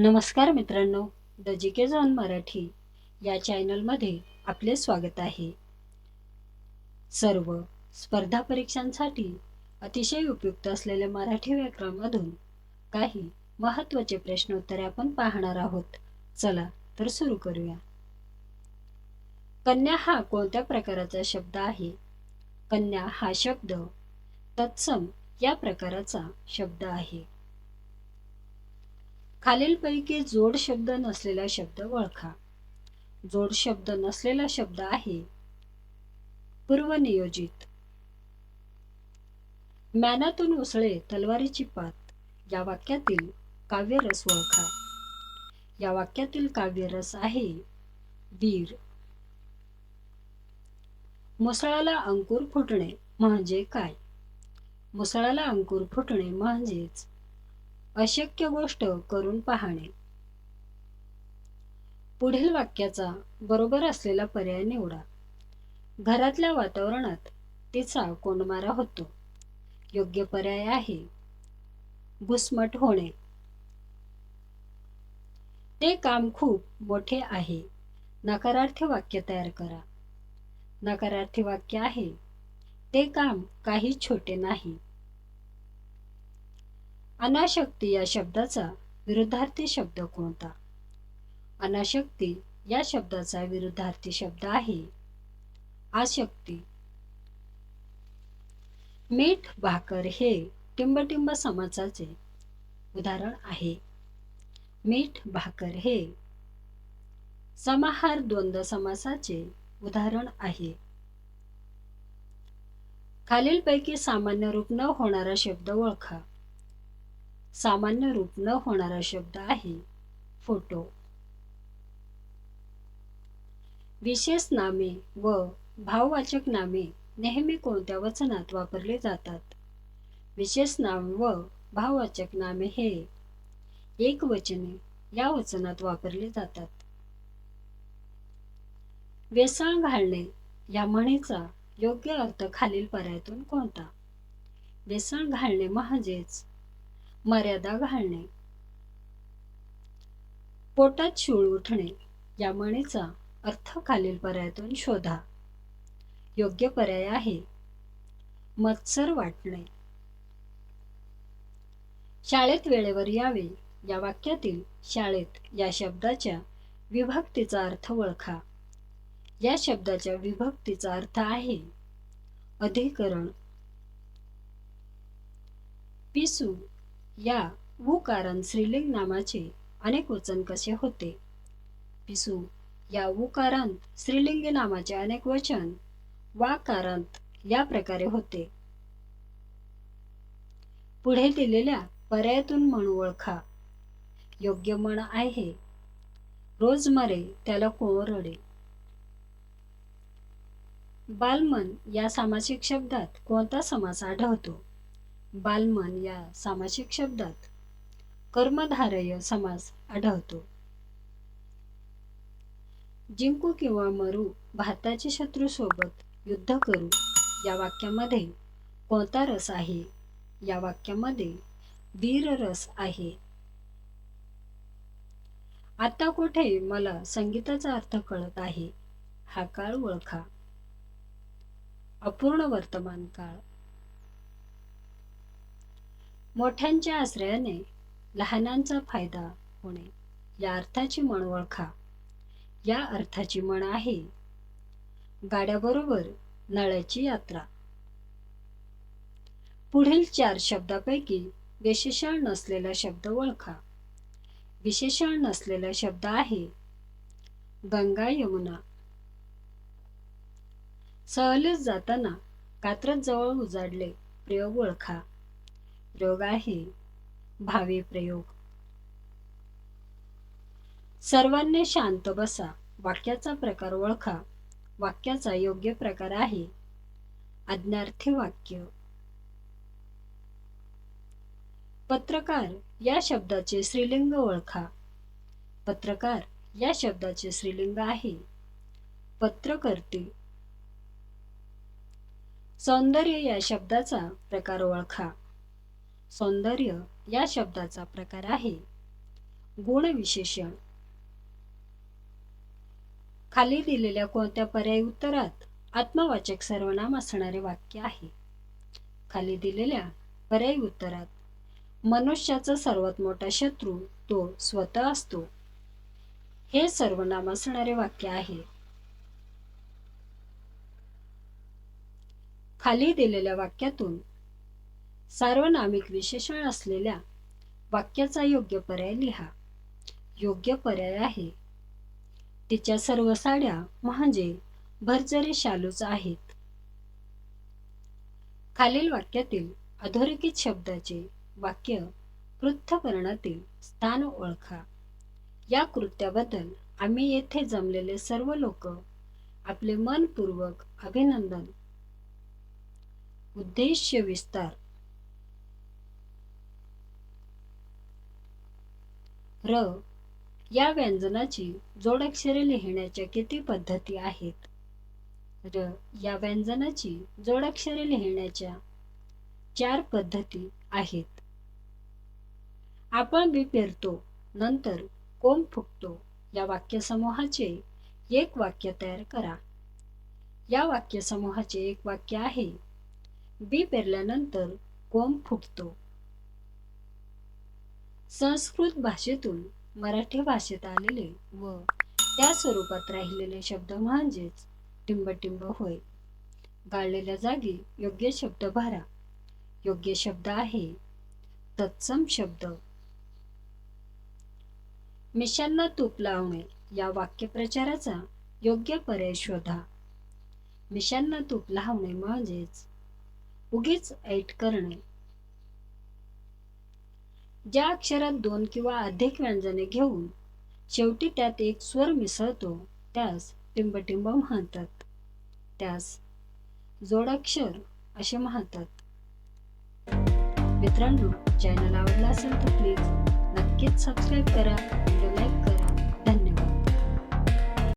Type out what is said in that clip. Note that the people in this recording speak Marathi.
नमस्कार मित्रांनो द जी के झॉन मराठी या चॅनलमध्ये आपले स्वागत आहे. सर्व स्पर्धा परीक्षांसाठी अतिशय उपयुक्त असलेल्या मराठी व्याकरणमधून काही महत्त्वाचे प्रश्नोत्तरे आपण पाहणार आहोत. चला तर सुरू करूया. कन्या हा कोणत्या प्रकाराचा शब्द आहे? कन्या हा शब्द तत्सम या प्रकाराचा शब्द आहे. खालीलपैकी जोड शब्द नसलेला शब्द ओळखा. जोड शब्द नसलेला शब्द आहे. पूर्वनियोजित. मॅनातून उसळे तलवारीची पात. या वाक्यातील काव्यरस ओळखा. या वाक्यातील काव्यरस आहे वीर. मुसळाला अंकुर फुटणे म्हणजे काय? मुसळाला अंकुर फुटणे म्हणजेच अशक्य गोष्ट करून पाहणे. पुढील वाक्याचा बरोबर असलेला पर्याय निवडा. घरातल्या वातावरणात तिचा कोंडमारा होतो. योग्य पर्याय आहे. घुसमट होणे. ते काम खूप मोठे आहे. नकारार्थी वाक्य तयार करा. नकारार्थी वाक्य आहे. ते काम काही छोटे नाही. अनाशक्ती या शब्दाचा विरुद्धार्थी शब्द कोणता? अनाशक्ती या शब्दाचा विरुद्धार्थी शब्द आहे. आशक्ती. मीठ भाकर हे टिंबटिंब समासाचे उदाहरण आहे. मीठ भाकर हे समाहार द्वंद्व समासाचे उदाहरण आहे. खालीलपैकी सामान्य रूप न होणारा शब्द ओळखा. सामान्य रूप न होणारा शब्द आहे. फोटो. विशेष नामे व भाववाचक नामे नेहमी कोणत्या वचनात वापरले जातात? विशेष नाम व भाववाचक नामे हे एक वचने या वचनात वापरले जातात. वेसाळ घालणे या म्हणीचा योग्य अर्थ खालील पर्यायातून कोणता? व्यसळ घालणे म्हणजेच मर्यादा घालणे. पोटात शूळ उठणे या म्हणीचा अर्थ खालील पर्यायातून शोधा. योग्य पर्याय आहे. मत्सर वाटणे. शाळेत वेळेवर यावे या वाक्यातील शाळेत या शब्दाच्या विभक्तीचा अर्थ ओळखा. या शब्दाच्या विभक्तीचा अर्थ आहे अधिकरण. पिसू या कारण स्त्रीलिंग नामाचे अनेक वचन कसे होते? पिसू या उकारांत स्त्रीलिंगी नामाचे अनेक वचन वाकारांत या प्रकारे होते. पुढे दिलेल्या पर्यायातून म्हण ओळखा. योग्य म्हण आहे रोज मरे त्याला कोण रडे? बालमन या सामासिक शब्दात कोणता समास आढळतो? बालमन या सामासिक शब्दात कर्मधारय समास आढळतो. जिंकू किंवा मरू भारताचे शत्रू सोबत युद्ध करू या वाक्यामध्ये कोणता रस आहे? या वाक्यामध्ये वीर रस आहे. आता कुठे मला संगीताचा अर्थ कळत आहे हा काळ ओळखा. अपूर्ण वर्तमान काळ. मोठ्यांच्या आश्रयाने लहानांचा फायदा होणे. या अर्थाची म्हण ओळखा. या अर्थाची म्हण आहे गाड्याबरोबर नळ्याची यात्रा. पुढील चार शब्दापैकी विशेषण नसलेला शब्द ओळखा. विशेषण नसलेला शब्द आहे गंगा यमुना. सहलीस जाताना कात्रज जवळ उजाडले प्रयोग ओळखा. प्रयोग आहे भावी प्रयोग. सर्वांनी शांत बसा. वाक्याचा प्रकार ओळखा. वाक्याचा योग्य प्रकार आहे. आज्ञार्थी वाक्य. पत्रकार या शब्दाचे श्रीलिंग ओळखा. पत्रकार या शब्दाचे श्रीलिंग आहे. पत्रकर्ते. सौंदर्य या शब्दाचा प्रकार ओळखा. सौंदर्य या शब्दाचा प्रकार आहे. गुणविशेषण. खाली दिलेल्या कोणत्या पर्यायी उत्तरात आत्मवाचक सर्वनाम असणारे वाक्य आहे? खाली दिलेल्या पर्यायी उत्तरात मनुष्याचा सर्वात मोठा शत्रू तो स्वतः असतो. हे सर्वनाम असणारे वाक्य आहे. खाली दिलेल्या वाक्यातून सार्वनामिक विशेषण असलेल्या वाक्याचा योग्य पर्याय लिहा. योग्य पर्याय आहे. तिच्या सर्व साड्या म्हणजे भरजरी शालूच आहेत. खालील वाक्यातील अधोरेखित शब्दाचे वाक्य पृथ्थकरणातील स्थान ओळखा. या कृत्याबद्दल आम्ही येथे जमलेले सर्व लोक आपले मनपूर्वक अभिनंदन. उद्देश्य विस्तार. र. या व्यंजनाची जोडाक्षरे लिहिण्याच्या किती पद्धती आहेत? र. या व्यंजनाची जोडाक्षरे लिहिण्याच्या चार पद्धती आहेत. आपण बी पेरतो नंतर कोंब फुटतो या वाक्यसमूहाचे एक वाक्य तयार करा. या वाक्यसमूहाचे एक वाक्य आहे. बी पेरल्यानंतर कोंब फुटतो संस्कृत भाषेतून मराठी भाषेत आलेले व त्या स्वरूपात राहिलेले शब्द म्हणजेच टिंबटिंब होय. गाळलेल्या जागी योग्य शब्द भरा. योग्य शब्द आहे. तत्सम शब्द. मिशांना तूप लावणे या वाक्यप्रचाराचा योग्य पर्याय शोधा. मिशांना तूप लावणे म्हणजेच उगीच ऐट करणे. ज्या अक्षरात दोन किंवा अधिक व्यंजने घेऊन शेवटी त्यात एक स्वर मिसळतो त्यास टिंबटिंब म्हणतात. त्यास जोडाक्षर असे म्हणतात. मित्रांनो चॅनल आवडला असेल तर प्लीज नक्कीच सबस्क्राईब करा.